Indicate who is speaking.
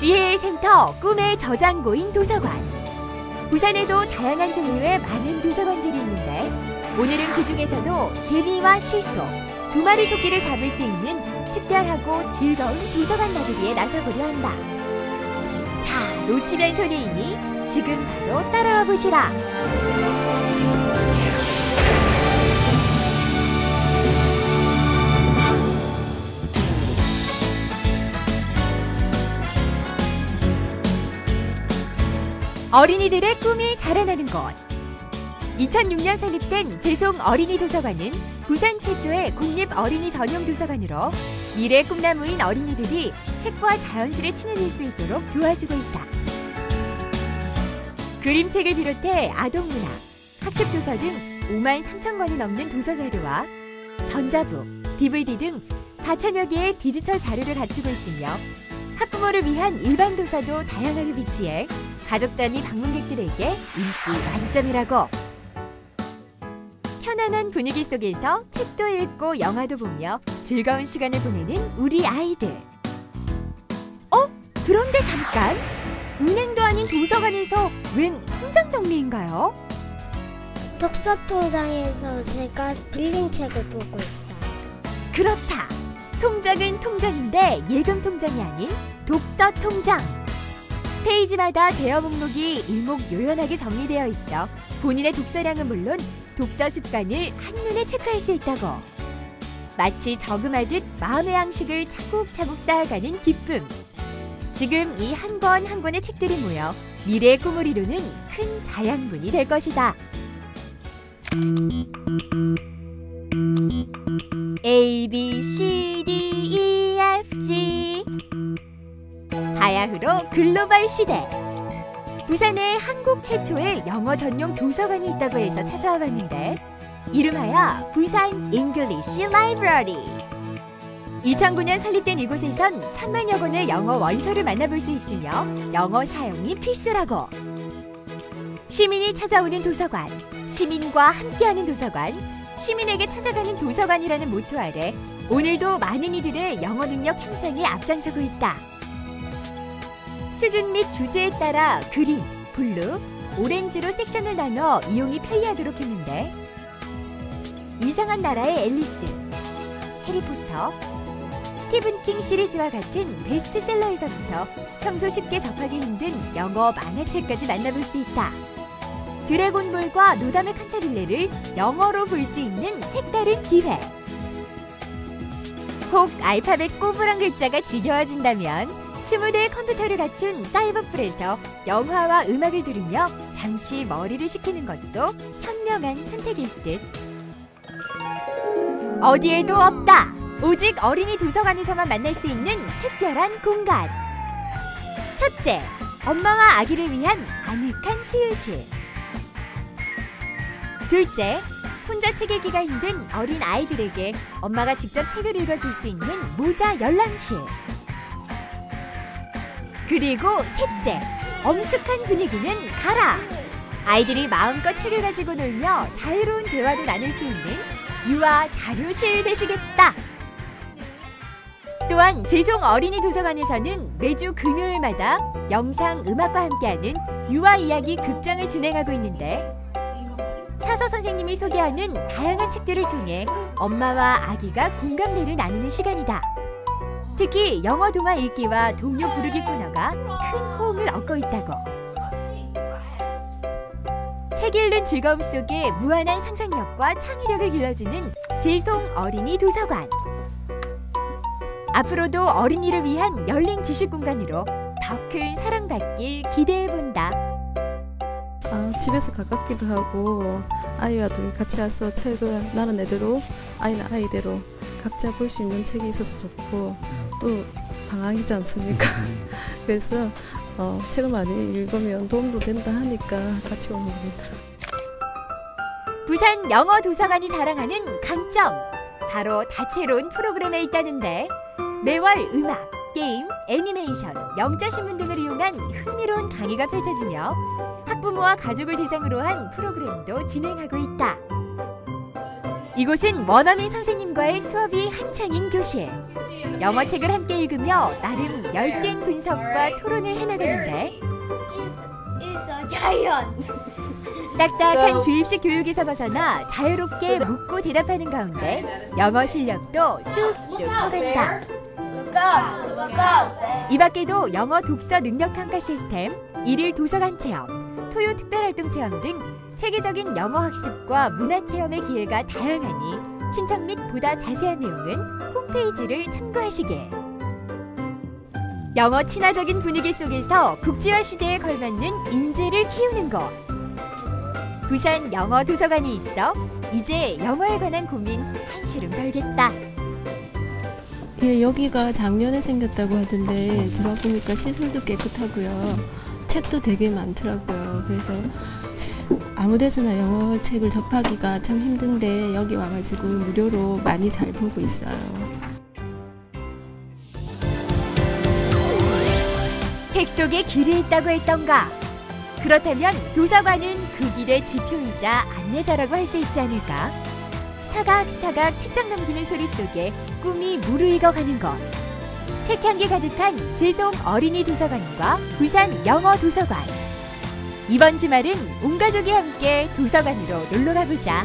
Speaker 1: 지혜의 센터 꿈의 저장고인 도서관. 부산에도 다양한 종류의 많은 도서관들이 있는데 오늘은 그 중에서도 재미와 실속, 두 마리 토끼를 잡을 수 있는 특별하고 즐거운 도서관 나들이에 나서보려 한다. 자, 놓치면 손해이니 지금 바로 따라와 보시라. 어린이들의 꿈이 자라나는 곳. 2006년 설립된 재송 어린이 도서관은 부산 최초의 공립 어린이 전용 도서관으로 미래 꿈나무인 어린이들이 책과 자연스레 친해질 수 있도록 도와주고 있다. 그림책을 비롯해 아동문학, 학습도서 등 5만 3천 권이 넘는 도서 자료와 전자북, DVD 등 4천여 개의 디지털 자료를 갖추고 있으며 학부모를 위한 일반 도서도 다양하게 비치해 가족 단위 방문객들에게 인기 만점이라고. 편안한 분위기 속에서 책도 읽고 영화도 보며 즐거운 시간을 보내는 우리 아이들. 어? 그런데 잠깐! 은행도 아닌 도서관에서 웬 통장 정리인가요?
Speaker 2: 독서 통장에서 제가 빌린 책을 보고 있어요.
Speaker 1: 그렇다. 통장은 통장인데 예금 통장이 아닌 독서 통장. 페이지마다 대여 목록이 일목요연하게 정리되어 있어 본인의 독서량은 물론 독서 습관을 한눈에 체크할 수 있다고. 마치 저금하듯 마음의 양식을 차곡차곡 쌓아가는 기쁨. 지금 이 한 권 한 권의 책들이 모여 미래의 꿈을 이루는 큰 자양분이 될 것이다. A, B, C, D, 바야흐로 글로벌 시대. 부산에 한국 최초의 영어 전용 도서관이 있다고 해서 찾아와 봤는데 이름하여 부산 잉글리시 라이브러리 2009년 설립된 이곳에선 3만여 권의 영어 원서를 만나볼 수 있으며 영어 사용이 필수라고. 시민이 찾아오는 도서관 시민과 함께하는 도서관 시민에게 찾아가는 도서관이라는 모토 아래 오늘도 많은 이들의 영어 능력 향상에 앞장서고 있다. 수준 및 주제에 따라 그린, 블루, 오렌지로 섹션을 나눠 이용이 편리하도록 했는데 이상한 나라의 앨리스, 해리포터, 스티븐 킹 시리즈와 같은 베스트셀러에서부터 평소 쉽게 접하기 힘든 영어 만화책까지 만나볼 수 있다. 드래곤볼과 노담의 칸타빌레를 영어로 볼 수 있는 색다른 기회. 혹 알파벳 꼬부랑 글자가 지겨워진다면 스무 대의 컴퓨터를 갖춘 사이버풀에서 영화와 음악을 들으며 잠시 머리를 식히는 것도 현명한 선택일 듯. 어디에도 없다. 오직 어린이 도서관에서만 만날 수 있는 특별한 공간. 첫째, 엄마와 아기를 위한 아늑한 치유실. 둘째, 혼자 책 읽기가 힘든 어린 아이들에게 엄마가 직접 책을 읽어줄 수 있는 모자 열람실. 그리고 셋째, 엄숙한 분위기는 가라. 아이들이 마음껏 책을 가지고 놀며 자유로운 대화도 나눌 수 있는 유아 자료실 되시겠다. 또한 재송 어린이 도서관에서는 매주 금요일마다 영상 음악과 함께하는 유아 이야기 극장을 진행하고 있는데 사서 선생님이 소개하는 다양한 책들을 통해 엄마와 아기가 공감대를 나누는 시간이다. 특히 영어 동화 읽기와 동요 부르기 코너가 큰 호응을 얻고 있다고. 책 읽는 즐거움 속에 무한한 상상력과 창의력을 길러주는 재송 어린이 도서관. 앞으로도 어린이를 위한 열린 지식 공간으로 더 큰 사랑받길 기대해본다.
Speaker 3: 아, 집에서 가깝기도 하고 아이와 둘이 같이 와서 책을 나는 애대로 아이는 아이대로 각자 볼 수 있는 책이 있어서 좋고 또 방학이지 않습니까? 그래서 어, 책을 많이 읽으면 도움도 된다 하니까 같이 오는 겁니다.
Speaker 1: 부산 영어 도서관이 자랑하는 강점 바로 다채로운 프로그램에 있다는데 매월 음악, 게임, 애니메이션, 영자 신문 등을 이용한 흥미로운 강의가 펼쳐지며 학부모와 가족을 대상으로 한 프로그램도 진행하고 있다. 이곳은 원어민 선생님과의 수업이 한창인 교실. 영어 책을 함께 읽으며 나름 열띤 분석과 토론을 해나가는데. 딱딱한 주입식 교육에서 벗어나 자유롭게 묻고 대답하는 가운데 영어 실력도 쑥쑥 커간다. 이 밖에도 영어 독서 능력 평가 시스템, 일일 도서관 체험, 토요 특별활동 체험 등 체계적인 영어 학습과 문화 체험의 기회가 다양하니 신청 및 보다 자세한 내용은 홈페이지를 참고하시길. 영어 친화적인 분위기 속에서 국제화 시대에 걸맞는 인재를 키우는 곳. 부산 영어 도서관이 있어 이제 영어에 관한 고민 한시름 덜겠다.
Speaker 4: 예, 여기가 작년에 생겼다고 하던데 들어보니까 시설도 깨끗하고요. 책도 되게 많더라고요. 그래서 아무 데서나 영어 책을 접하기가 참 힘든데 여기 와가지고 무료로 많이 잘 보고 있어요.
Speaker 1: 책 속에 길이 있다고 했던가? 그렇다면 도서관은 그 길의 지표이자 안내자라고 할 수 있지 않을까? 사각사각 책장 넘기는 소리 속에 꿈이 무르익어가는 것. 책 향기 가득한 재송 어린이 도서관과 부산 영어 도서관. 이번 주말은 온 가족이 함께 도서관으로 놀러 가보자.